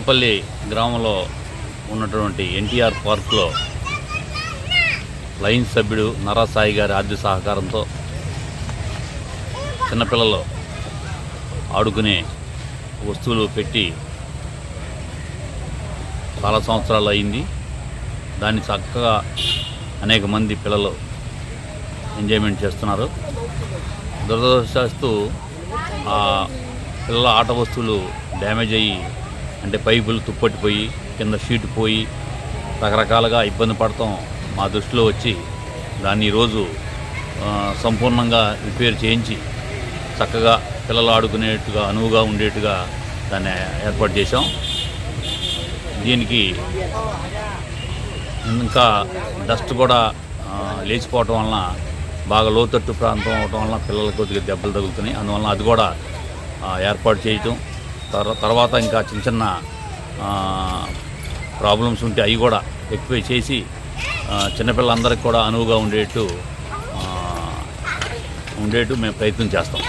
తలపల్లి గ్రామంలో ఉన్నటువంటి ఎన్టీఆర్ పార్క్లో లయన్స్ సభ్యుడు నరాసాయి గారి ఆర్థిక సహకారంతో చిన్నపిల్లలు ఆడుకునే వస్తువులు పెట్టి చాలా సంవత్సరాలు అయింది. దాన్ని చక్కగా అనేక మంది పిల్లలు ఎంజాయ్మెంట్ చేస్తున్నారు. దురదృష్టస్తూ ఆ పిల్లల ఆట వస్తువులు డ్యామేజ్ అయ్యి అంటే పైపులు తుప్పట్టిపోయి కింద షీట్ పోయి రకరకాలుగా ఇబ్బంది పడటం మా దృష్టిలో వచ్చి దాన్ని ఈరోజు సంపూర్ణంగా రిపేర్ చేయించి చక్కగా పిల్లలు ఆడుకునేట్టుగా అనువుగా ఉండేట్టుగా దాన్ని ఏర్పాటు చేశాం. దీనికి ఇంకా డస్ట్ కూడా లేచిపోవటం వలన బాగా లోతట్టు ప్రాంతం అవటం వలన పిల్లలకు కొద్దిగా దెబ్బలు తగులుతున్నాయి. అందువలన అది కూడా ఏర్పాటు చేయటం. తర్వాత ఇంకా చిన్న చిన్న ప్రాబ్లమ్స్ ఉంటే అవి కూడా ఎక్కువ చేసి చిన్నపిల్లలందరికీ కూడా అనువుగా ఉండేట్టు ఉండేట్టు మేము ప్రయత్నం చేస్తాం.